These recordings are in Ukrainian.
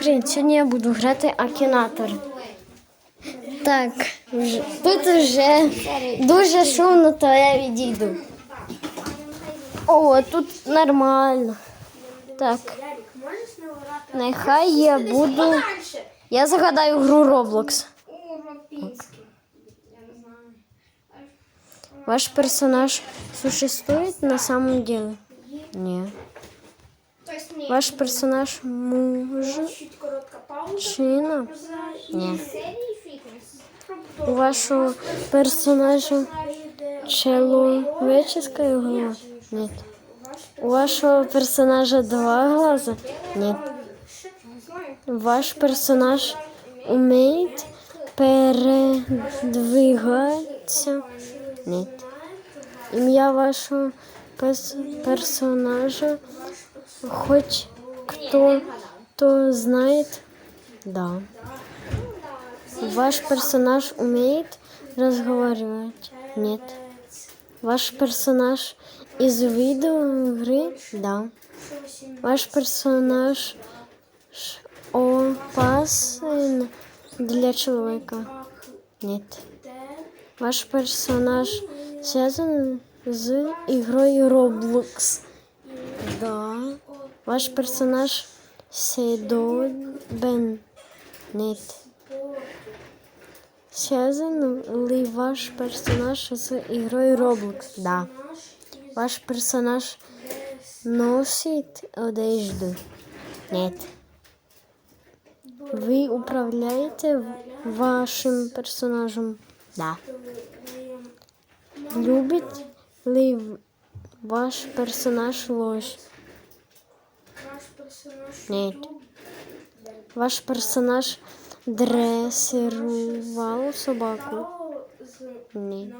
привіт! Сьогодні я буду грати Акінатор. Так, тут вже дуже шумно, то я відійду. О, тут нормально. Так, нехай я буду. Я загадаю гру Roblox. Ваш персонаж существует на самом деле? Нет. Ваш персонаж мужчина? Ні. У вашого персонажа человеческая голова? Нет. У вашего персонажа два глаза? Нет. Ваш персонаж умеет передвигаться? Нет. Ім'я вашого пес- персонажа хоть кто-то знает? Да. Ваш персонаж умеет разговаривать? Нет. Ваш персонаж из видеоигры? Да. Ваш персонаж опасен для человека? Нет. Ваш персонаж связан с игрой Roblox? Да. Ваш персонаж съедобен? Нет. Связан ли ваш персонаж с игрой Roblox? Да. Ваш персонаж носит одежду? Нет. Вы управляете вашим персонажем? Да. Любит ли ваш персонаж ложь? Нет. Ваш персонаж дрессировал собаку? Ні.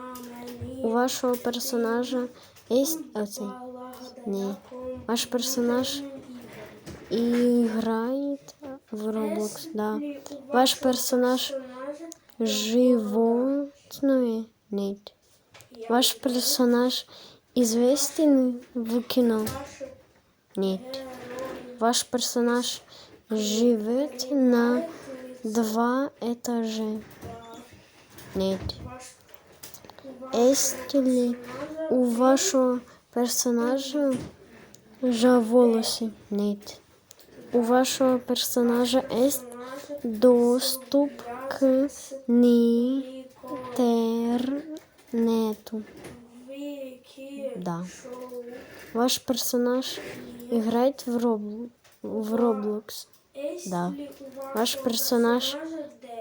У вашого персонажа є оцей? Ні. Ваш персонаж играет в Roblox, да. Ваш персонаж животное? Нет. Ваш персонаж известен в кино? Нет. Ваш персонаж живет на два этажа? Нет. Есть ли у вашего персонажа волосы? Нет. У вашего персонажа есть доступ к интернету? Да. Ваш персонаж играет в, Robl- в Roblox? Да. Ваш персонаж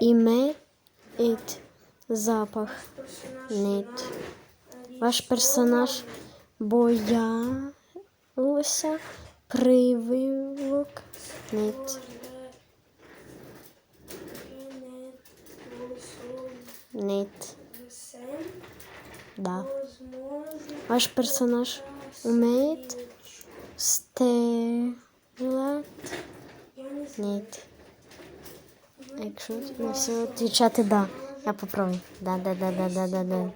имеет запах? Нет. Ваш персонаж боялся прививок? Нет. Нет. Да. Ваш персонаж умеет стрелять? Нет. Якщо на все відповідати да. Я попробую. Да, да, да, да, да, да, да.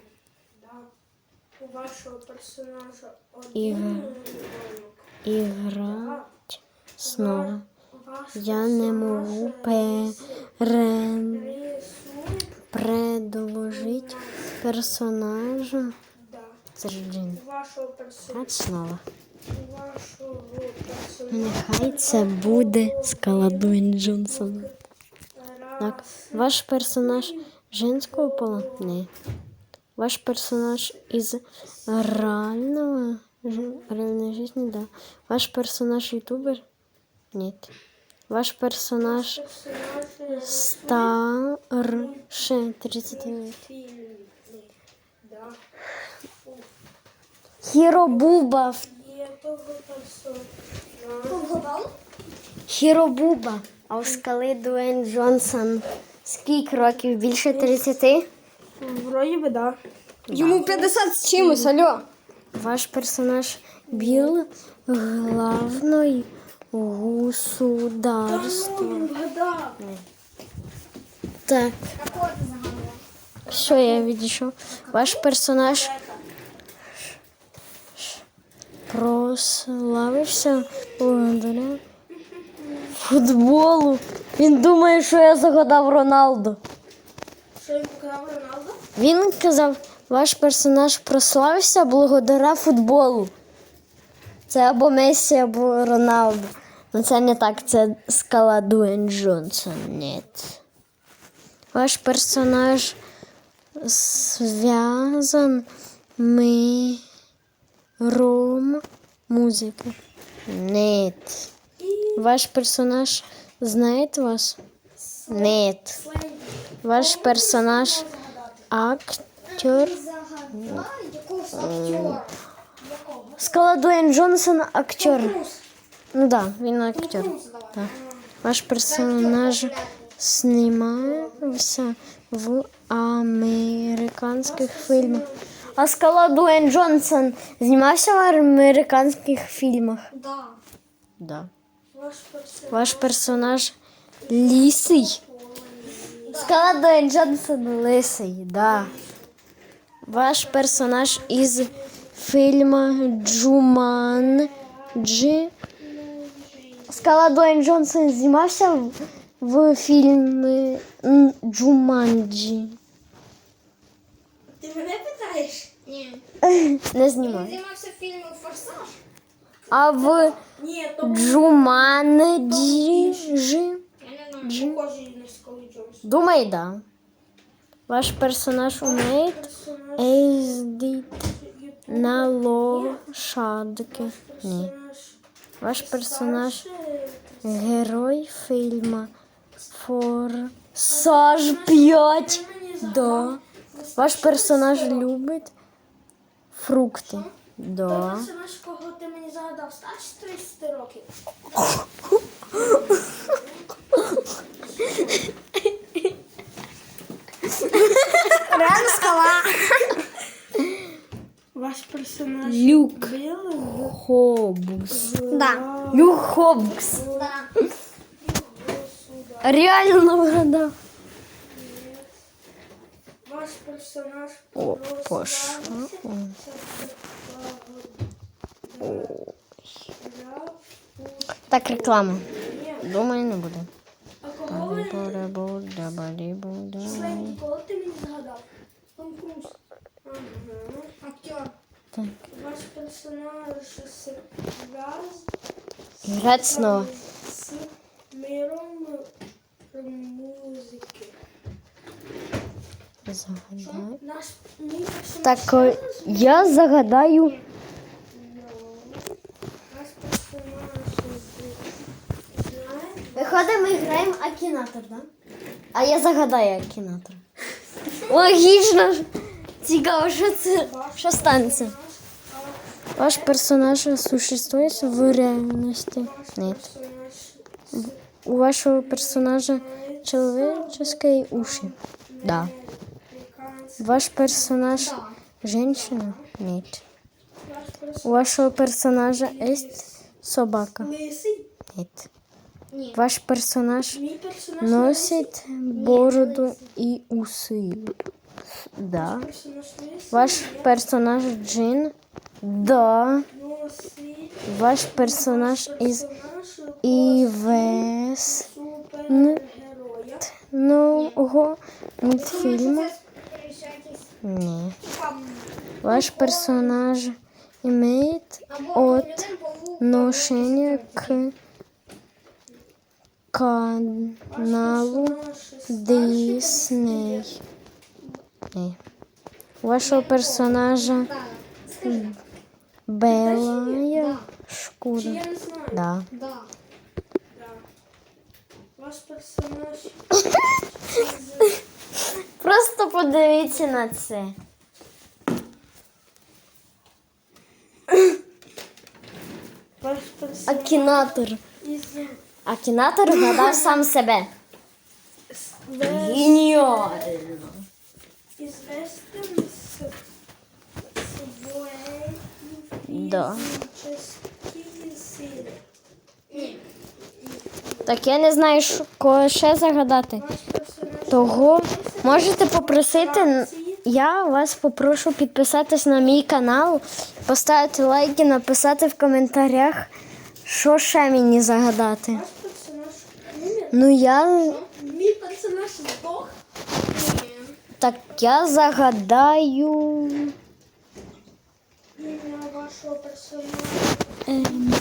У вашого персонажа один Играть снова. Я не можу пере... предложить персонажа. Да. Це ж Джин. У вашого персонажа. Грати снова. Нехай це буде скала Дуін Джонсон. Так, ваш персонаж женського пола? Ні. Ваш персонаж із реального реальної житті? Да. Ваш персонаж ютубер? Ні. Ваш персонаж старше 30 лет. Хіробуба. Персонажа. Хіробуба. А у скали Дуен Джонсон. Скільки років? Більше 30? Вроді би, да. Йому 50 з чимось, алло. Ваш персонаж бил главной государства. Так. Що я відійшов? Ваш персонаж прославився благодаря Футболу. Він думає, що я загадав Роналду. Що він показав Роналду? Він казав, ваш персонаж прославився благодаря футболу. Це або Месі, або Роналду. Ну це не так, це скала Дуен Джонсон. Ні. Ваш персонаж зв'язан миром музики. Ні. Ваш персонаж знає вас? Ні. Ваш персонаж актер. Скала Дуен Джонсон актер. Ну да, він актер. Так. Ваш персонаж знімався в американських фільмах. А скала Дуен Джонсон знімався в американських фільмах. Да. Да. Ваш персонаж. Ваш персонаж лисий. Скала Дуен Джонсон лисий, да. Ваш персонаж із фільму Джуманджі. Скала Дуен Джонсон знімався в, в фільмі Джуманджі. Ти мене питаєш? Ні. Не знімав. Знімався в фільмі Форсаж. А в Ні, то Джуманджі. Я не знаю. похожий на Скали Джонс. Думай, да. Ваш персонаж умеє Персонаж. їздити на лошадки. Ні. Ваш персонаж герой фільму Форсаж 5. Да. Ваш персонаж любить фрукти. Да. Персонаж, кого ти мені загадав, старше 30 років. Реально скала. Ваш персонаж Люк? Хоббс. Да. Люк Хоббс. Да. Реально вгадав. Ваш персонаж О, прославився пошло. Грав у- Так, реклама. Ні. Думаю, не буде. А кого ви Бу-да-бу-да-ба-ді-бу-да. Член, кого ти мені згадав? Том Круз. Ага. Актер. Так. Ваш персонаж зв'яз Грати снова. з миром музики. Персонаж Так, я загадаю. Виходить, ми граємо Акінатор, да? А я загадаю Акінатор. Логічно. Цікаво, що це що станеться. Ваш персонаж существує в реальності? Ні. У вашого персонажа человеческие уши? Да. Ваш персонаж женщина? Нет. У вашего персонажа есть собака? Нет. Ваш персонаж носит бороду и усы? Да. Ваш персонаж джин? Да. Ваш персонаж ІВС супергероя. мультфільму? Ні. Ваш персонаж имеет отношение к каналу Дисней. Ні. У вашого персонажа белая шкура. Да. Да. Ваш персонаж Просто подивіться на це. Акінатор. Акінатор вгадав сам себе. Геніально. Да. Так, я не знаю, що кого ще загадати. Того можете попросити. Я вас попрошу підписатись на мій канал, поставити лайки, написати в коментарях, що ще мені загадати. Ну я Мій персонаж здох. Так я загадаю. Ім'я вашого персонажа ем.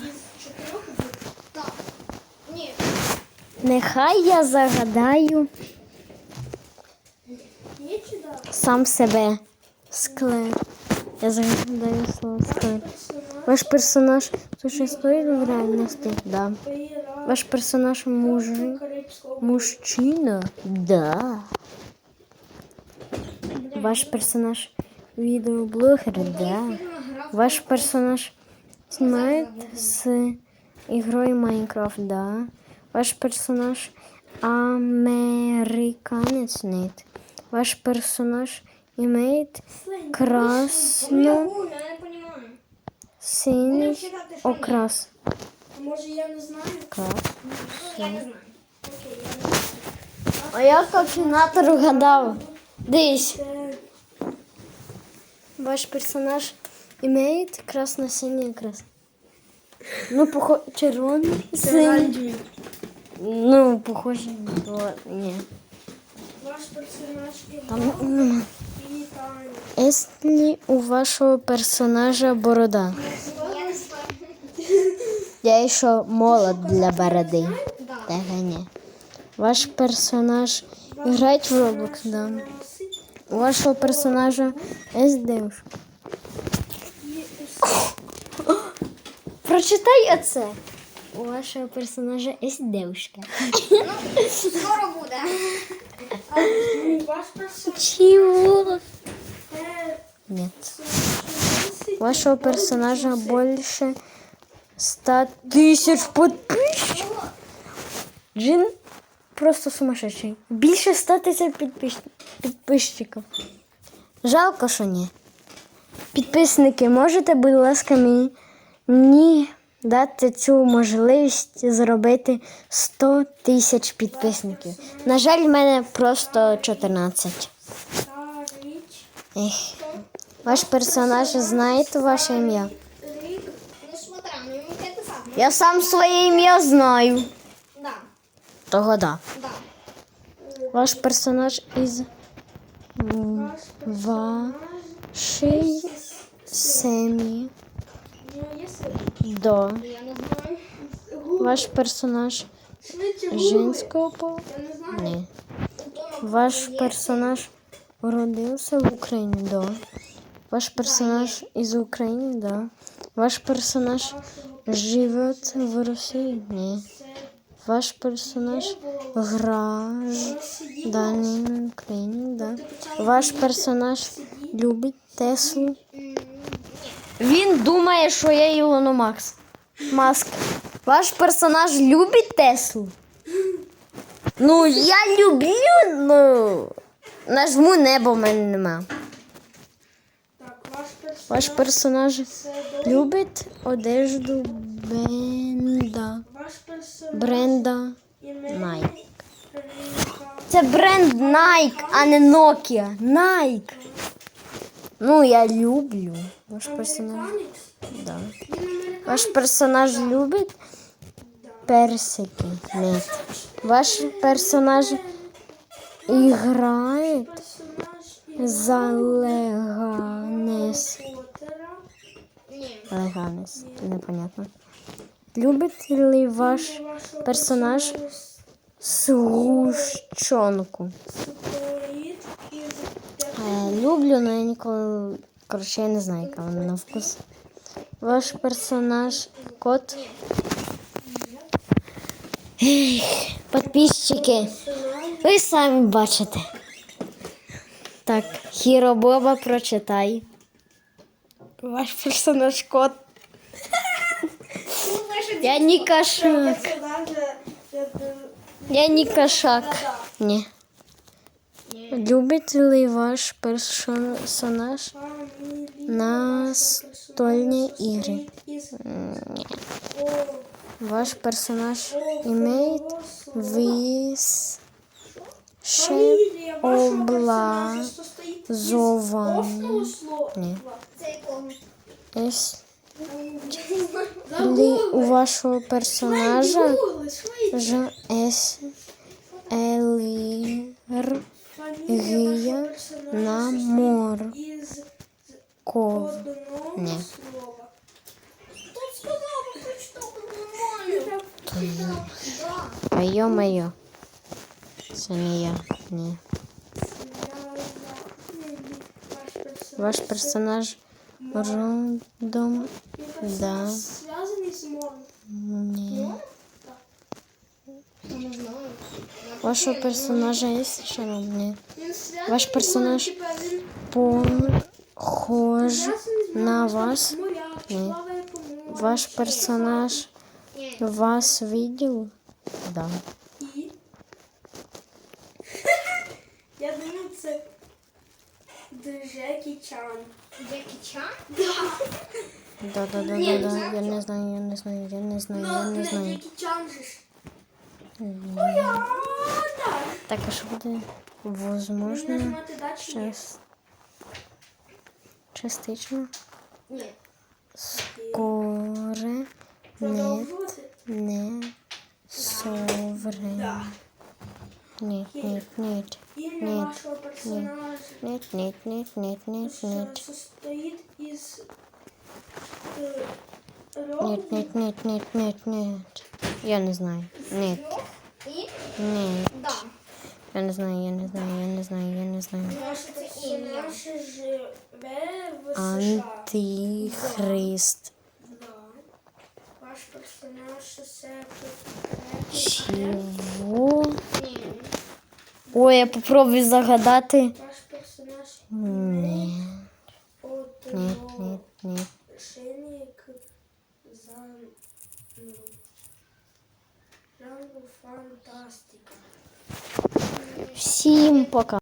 Нехай я загадаю? Сам себе. Склер. Я загадаю слово склер. Ваш персонаж существует в реальности? Да. Ваш персонаж. Карибського Мужчина? Да. Ваш персонаж видеоблогер? Да. Ваш персонаж снимает с игрой Майнкрафт? Да. Ваш персонаж американец? Нет. Ваш персонаж имеет понимаю. синий окрас. А може я не знаю? Крас. Я не знаю. Окей, я не знаю. А я координатор угадав. Дивись. Ваш персонаж имеет красно-синий окрас. Ну, похоже, червоний, синій. Ну, похоже, ні. Ваш персонаж Там Есть ли у вашего персонажа борода? Я еще молод для бороды. Да. Ні. Ваш персонаж играет в Roblox, да. У вашего персонажа есть девушка. Прочитай оце. У вашого персонажа есть девушка. Скоро буде. Чего? Нет. вашего персонажа больше 100 тысяч подписчиков. Джин просто сумасшедший. Більше 100 тисяч підпис... Жалко, що ні. Підписники, можете, будь ласка, мені дати цю можливість зробити 100 тисяч підписників. На жаль, в мене просто 14. Ех. Ваш персонаж знає ваше ім'я? Я сам своє ім'я знаю. Да. Того да. Да. Ваш персонаж із м, ваш персонаж. вашій сім'ї. У нього є син. До. Я не знаю. Ваш персонаж Швидше гугли. жінського полу? Я не знаю. Ні. Ваш персонаж родився в Україні? Да. Ваш персонаж із України? Да. Ваш персонаж живе в Росії? Ні. Ваш персонаж далі на Да. Ваш персонаж любить Теслу? Він думає, що я Ілону Макс. Маск. Ваш персонаж любить Теслу? Ну, я люблю, ну. Нажму небо в мене нема. Так, ваш персонаж. Ваш персонаж любить одежду Бенда. Ваш персонаж. Бренда. Ім'я Nike. Це бренд Nike, а не Nokia. Nike. Ну, я люблю. Ваш персонаж. Да. Ваш персонаж любить персики. Нет. Ваш персонаж играет за Леганес. Леганес. Непонятно. Любить ли ваш персонаж сгущенку? Е, люблю, але я ніколи. Коротше, я не знаю, яка вона на вкус. Ваш персонаж кот. Ех, Підписчики. Ви самі бачите. Так, Хіро Боба прочитай. Ваш персонаж кот. Я не кошак. Я не кошак. Ні. Любить ли ваш персонаж настольні ігри? Ні. Ваш персонаж имеет высшее образование. ли у вашего персонажа же есть Фамілія на мор. Із з Ков. одного Ні. слова. Тут сказала, прочитав нормально. Да. А йо-моє. Це не я. Ні. Ваш персонаж родом. Він Да. персонаж зв'язаний з морем. Ні. Я не знаю. Вашого персонажа є шрам? Ні. Він зв'язаний Ваш з морем, персонаж типа Похож на вас. морю. Ваш персонаж вас видел? Да. Я думаю, це Джекі Чан. Джекі Чан? Да, да, да, да, да. Я не знаю, я не знаю, я не знаю, я Ну, не не знаю. Джекі Чан же ж. М. А, так. Так, а що буде? Возможно, нажимати далі? Частично. Ні. Скоре не, Продовжувати? не совре. Ні, ні, ні. Ім'я Ні. вашого персонажа, Ні, ні, ні, ні, ні, що ні. состоїть із е, Нет, роду, нет, нет, нет, нет, нет. Я не знаю. Нет, І? нет. Да. Я не знаю, я не знаю, я не знаю, я не знаю. ваше Це ім'я. персонаж живе в США. Антихрист. Да. Ваш персонаж це Чого? Ой, я попробую загадати. Ваш персонаж Ні, ні, ні, ні. шинник за ну, жанру фантастика. Всім пока.